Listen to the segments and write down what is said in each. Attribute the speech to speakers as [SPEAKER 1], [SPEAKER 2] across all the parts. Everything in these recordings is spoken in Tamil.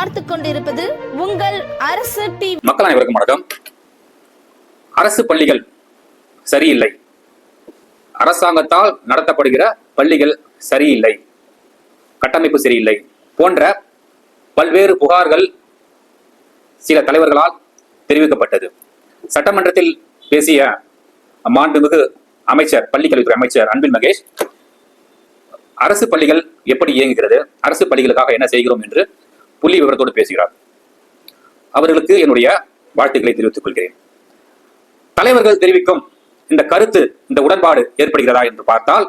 [SPEAKER 1] பார்த்து கொண்டிருப்பது உங்கள் அரசு டிவி
[SPEAKER 2] மக்கள் அனைவருக்கும் வணக்கம். அரசு பள்ளிகள் சரியில்லை. அரசாங்கத்தால் நடத்தப்படுகிற பள்ளிகள் சரியில்லை. கட்டமைப்பு சரியில்லை போன்ற பல்வேறு புகார்கள் சில தலைவர்களால் தெரிவிக்கப்பட்டது. சட்டமன்றத்தில் பேசிய மாண்புமிகு அமைச்சர் பள்ளிக்கல்வித்துறை அமைச்சர் அன்பில் மகேஷ் அரசு பள்ளிகள் எப்படி இயங்குகிறது? அரசு பள்ளிகளுக்காக என்ன செய்கிறோம் என்று புள்ளி விவரத்தோடு பேசுகிறார். அவர்களுக்கு என்னுடைய வாழ்த்துக்களை தெரிவித்துக் கொள்கிறேன். தலைவர்கள் தெரிவிக்கும் இந்த கருத்து இந்த உடன்பாடு ஏற்படுகிறதா என்று பார்த்தால்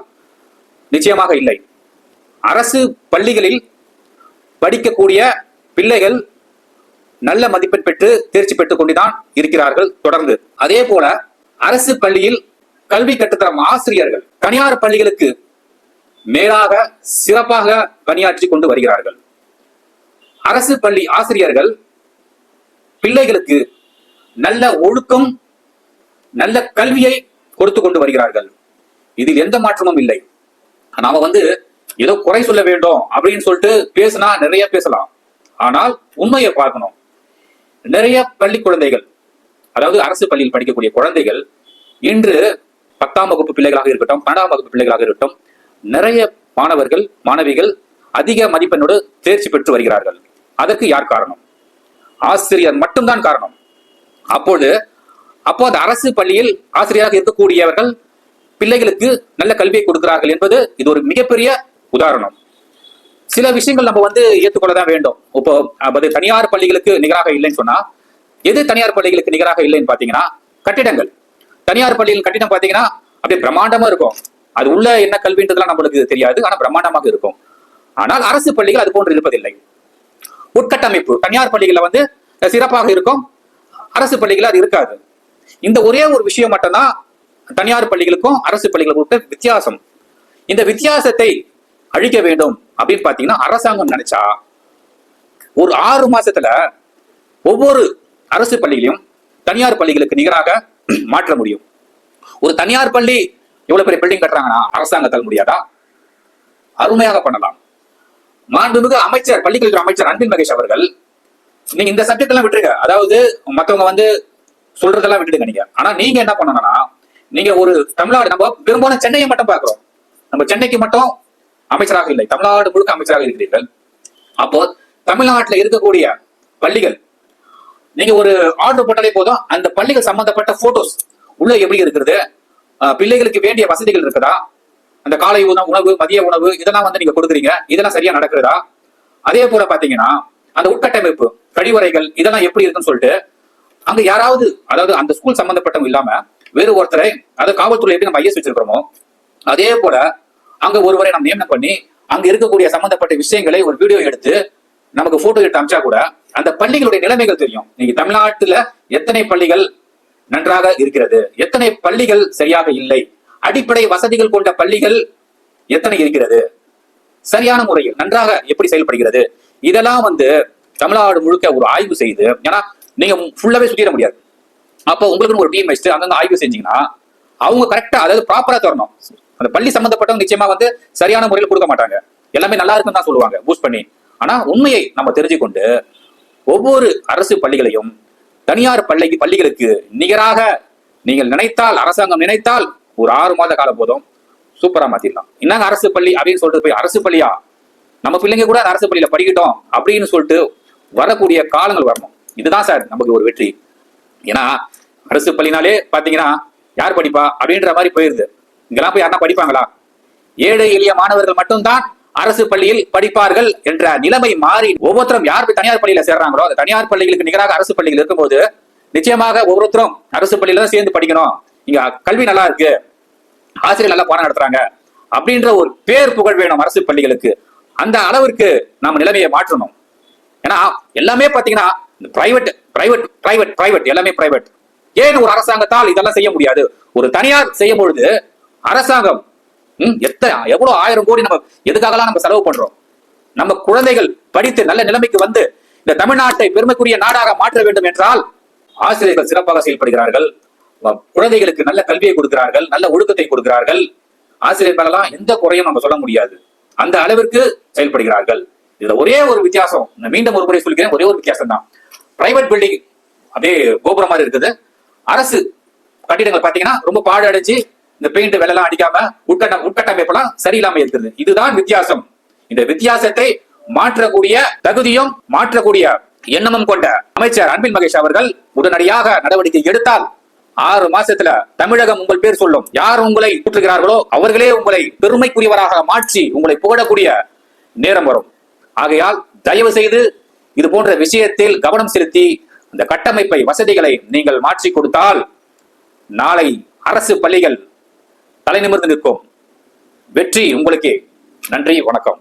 [SPEAKER 2] நிச்சயமாக இல்லை. அரசு பள்ளிகளில் படிக்கக்கூடிய பிள்ளைகள் நல்ல மதிப்பெண் பெற்று தேர்ச்சி பெற்றுக் கொண்டுதான் இருக்கிறார்கள் தொடர்ந்து. அதே போல அரசு பள்ளியில் கல்வி கற்றுத்தரும் ஆசிரியர்கள் தனியார் பள்ளிகளுக்கு மேலாக சிறப்பாக பணியாற்றி கொண்டு வருகிறார்கள். அரசு பள்ளி ஆசிரியர்கள் பிள்ளைகளுக்கு நல்ல ஒழுக்கம் நல்ல கல்வியை கொடுத்து கொண்டு வருகிறார்கள். இதில் எந்த மாற்றமும் இல்லை. நாம வந்து ஏதோ குறை சொல்ல வேண்டும் அப்படின்னு சொல்லிட்டு பேசினா நிறைய பேசலாம். ஆனால் உண்மையை பார்க்கணும். நிறைய பள்ளி குழந்தைகள் அதாவது அரசு பள்ளியில் படிக்கக்கூடிய குழந்தைகள் இன்று பத்தாம் வகுப்பு பிள்ளைகளாக இருக்கட்டும் பன்னெண்டாம் வகுப்பு பிள்ளைகளாக இருக்கட்டும் நிறைய மாணவர்கள் மாணவிகள் அதிக மதிப்பெண்ணோடு தேர்ச்சி பெற்று வருகிறார்கள். அதற்கு யார் காரணம்? ஆசிரியர் மட்டும்தான் காரணம். அப்போது அப்போ அந்த அரசு பள்ளியில் ஆசிரியராக இருக்கக்கூடியவர்கள் பிள்ளைகளுக்கு நல்ல கல்வியை கொடுக்கிறார்கள் என்பது இது ஒரு மிகப்பெரிய உதாரணம். சில விஷயங்கள் நம்ம வந்து ஏற்றுக்கொள்ள தான் வேண்டும். இப்போ அது தனியார் பள்ளிகளுக்கு நிகராக இல்லைன்னு சொன்னா எது தனியார் பள்ளிகளுக்கு நிகராக இல்லைன்னு பாத்தீங்கன்னா கட்டிடங்கள். தனியார் பள்ளியில் கட்டிடம் பாத்தீங்கன்னா அப்படியே பிரம்மாண்டமா இருக்கும். அது உள்ள என்ன கல்வின்றதுலாம் நம்மளுக்கு தெரியாது ஆனா பிரம்மாண்டமாக இருக்கும். ஆனால் அரசு பள்ளிகள் அது போன்று இருப்பதில்லை. உட்கட்டமைப்பு. தனியார் பள்ளிகளில் வந்து சிறப்பாக இருக்கும். அரசு பள்ளிகள் அது இருக்காது. இந்த ஒரே ஒரு விஷயம் மட்டும்தான் தனியார் பள்ளிகளுக்கும் அரசு பள்ளிகளுக்கும் வித்தியாசம். இந்த வித்தியாசத்தை அழிக்க வேண்டும் அப்படின்னு பாத்தீங்கன்னா அரசாங்கம் நினைச்சா ஒரு ஆறு மாசத்துல ஒவ்வொரு அரசு பள்ளிகளையும் தனியார் பள்ளிகளுக்கு நிகராக மாற்ற முடியும். ஒரு தனியார் பள்ளி எவ்வளவு பெரிய பில்டிங் கட்டுறாங்கன்னா அரசாங்கத்தால் முடியாதா? அருமையாக பண்ணலாம். மாண்புமிகு அமைச்சர் பள்ளிக்கல்வித்துறை அமைச்சர் அன்பில் மகேஷ் அவர்கள் நீங்க இந்த சப்ஜெக்ட் எல்லாம் விட்டுருங்க. அதாவது மத்தவங்க வந்து சொல்றதெல்லாம் விட்டுடுங்க நீங்க. ஆனா நீங்க என்ன பண்ணணும்னா நீங்க ஒரு தமிழ்நாடு நம்ம பெரும்பாலும் சென்னையை மட்டும் பாக்குறோம் நம்ம சென்னைக்கு மட்டும் அமைச்சராக இல்லை. தமிழ்நாடு முழுக்க அமைச்சராக இருக்கிறீர்கள். அப்போ தமிழ்நாட்டுல இருக்கக்கூடிய பள்ளிகள் நீங்க ஒரு ஆர்டர் போட்டாலே போதும். அந்த பள்ளிகள் சம்பந்தப்பட்ட போட்டோஸ் உள்ள எப்படி இருக்கிறது? பிள்ளைகளுக்கு வேண்டிய வசதிகள் இருக்குதா? அந்த காலை உணவு உணவு மதிய உணவு இதெல்லாம் வந்து நீங்க கொடுக்குறீங்க. இதெல்லாம் சரியா நடக்கிறதா? அதே போல பாத்தீங்கன்னா அந்த உட்கட்டமைப்பு கழிவறைகள் இதெல்லாம் எப்படி இருக்குன்னு சொல்லிட்டு அங்க யாராவது அதாவது அந்த ஸ்கூல் சம்பந்தப்பட்டவங்க இல்லாம வேறு ஒருத்தரை அதாவது காவல்துறை எப்படி நம்ம ஐஎஸ் வச்சிருக்கிறோமோ அதே போல அங்க ஒருவரை நம்ம நியமனம் பண்ணி அங்க இருக்கக்கூடிய சம்பந்தப்பட்ட விஷயங்களை ஒரு வீடியோ எடுத்து நமக்கு போட்டோ எடுத்து அமிச்சா கூட அந்த பள்ளிகளுடைய நிலைமைகள் தெரியும். நீங்க தமிழ்நாட்டுல எத்தனை பள்ளிகள் நன்றாக இருக்கிறது? எத்தனை பள்ளிகள் சரியாக இல்லை? அடிப்படை வசதிகள் கொண்ட பள்ளிகள் எத்தனை இருக்கிறது? சரியான முறையில் நன்றாக எப்படி செயல்படுகிறது? இதெல்லாம் வந்து தமிழ்நாடு முழுக்க ஒரு ஆய்வு செய்து ஏன்னா நீங்க ஃபுல்லாவே சுத்திட முடியாது. அப்போ உங்களுக்கு ஒரு டீம் வச்சுட்டு அங்கங்க ஆய்வு செஞ்சீங்கன்னா அவங்க கரெக்டா அதாவது ப்ராப்பரா தரணும். அந்த பள்ளி சம்பந்தப்பட்டவங்க நிச்சயமா வந்து சரியான முறையில் கொடுக்க மாட்டாங்க. எல்லாமே நல்லா இருக்குன்னு தான் சொல்லுவாங்க பூஸ்ட் பண்ணி. ஆனா உண்மையை நம்ம தெரிஞ்சுக்கொண்டு ஒவ்வொரு அரசு பள்ளிகளையும் தனியார் பள்ளி பள்ளிகளுக்கு நிகராக நீங்கள் நினைத்தால் அரசாங்கம் நினைத்தால் ஒரு ஆறு மாத காலம் போதும் சூப்பரா மாத்திடலாம் என்னங்க அரசு பள்ளி அப்படின்னு சொல்லிட்டு போய் அரசு பள்ளியா? நம்ம பிள்ளைங்க கூட அரசு பள்ளியில படிக்கட்டும் அப்படின்னு சொல்லிட்டு வரக்கூடிய காலங்கள் வரணும். இதுதான் சார் நமக்கு ஒரு வெற்றி. ஏன்னா அரசு பள்ளினாலே பாத்தீங்கன்னா யார் படிப்பா? அப்படின்ற மாதிரி போயிருது. இங்கெல்லாம் போய் யாருன்னா படிப்பாங்களா? ஏழை எளிய மாணவர்கள் மட்டும்தான் அரசு பள்ளியில் படிப்பார்கள் என்ற நிலைமை மாறி ஒவ்வொருத்தரும் யார் போய் தனியார் பள்ளியில சேர்றாங்களோ அந்த தனியார் பள்ளிகளுக்கு நிகராக அரசு பள்ளிகள் இருக்கும்போது நிச்சயமாக ஒவ்வொருத்தரும் அரசு பள்ளியில தான் சேர்ந்து படிக்கணும். இங்க கல்வி நல்லா இருக்கு ஆசிரியர் நல்லா பாடம் நடத்துறாங்க அப்படின்ற ஒரு பேர் புகழ் வேணும் அரசு பள்ளிகளுக்கு. அந்த அளவிற்கு நாம நிலைமையை மாற்றணும். ஏன்னா எல்லாமே பாத்தீங்கன்னா பிரைவேட் பிரைவேட் பிரைவேட் பிரைவேட் எல்லாமே பிரைவேட் ஏன் ஒரு அரசாங்கத்தால் இதெல்லாம் செய்ய முடியாது? ஒரு தனியார் செய்யும் பொழுது அரசாங்கம் எத்தனை எவ்வளவு ஆயிரம் கோடி நம்ம எதுக்காகலாம் நம்ம செலவு பண்றோம்? நம்ம குழந்தைகள் படித்து நல்ல நிலைமைக்கு வந்து இந்த தமிழ்நாட்டை பெருமைக்குரிய நாடாக மாற்ற வேண்டும் என்றால் ஆசிரியர்கள் சிறப்பாக செயல்படுகிறார்கள். குழந்தைகளுக்கு நல்ல கல்வியை கொடுக்கிறார்கள் நல்ல ஒழுக்கத்தை கொடுக்கிறார்கள். ஆசிரியர் மேலாம் எந்த குறையும் நம்ம சொல்ல முடியாது. அந்த அளவிற்கு செயல்படுகிறார்கள். இதுல ஒரே ஒரு வித்தியாசம் மீண்டும் ஒரு முறை சொல்கிறேன் ஒரே ஒரு வித்தியாசம் தான் பிரைவேட் பில்டிங் அப்படியே கோபுரம் மாதிரி இருக்குது. அரசு கட்டிடங்கள் பாத்தீங்கன்னா ரொம்ப பாடு அடைச்சு இந்த பெயிண்ட் வெள்ளலாம் அடிக்காம உட்கட்ட உட்கட்டமைப்பெல்லாம் சரியில்லாம இருக்குது. இதுதான் வித்தியாசம். இந்த வித்தியாசத்தை மாற்றக்கூடிய தகுதியும் மாற்றக்கூடிய எண்ணமும் கொண்ட அமைச்சர் அன்பில் மகேஷ் அவர்கள் உடனடியாக நடவடிக்கை எடுத்தால் ஆறு மாசத்துல தமிழகம் உங்கள் பேர் சொல்லும். யார் உங்களை கூற்றுகிறார்களோ அவர்களே உங்களை பெருமைக்குரியவராக மாற்றி உங்களை புகழக்கூடிய நேரம் வரும். ஆகையால் தயவு செய்து இது போன்ற விஷயத்தில் கவனம் செலுத்தி இந்த கட்டமைப்பை வசதிகளை நீங்கள் மாற்றி கொடுத்தால் நாளை அரசு பள்ளிகள் தலை நிமிர்ந்து நிற்கும். வெற்றி உங்களுக்கே. நன்றி வணக்கம்.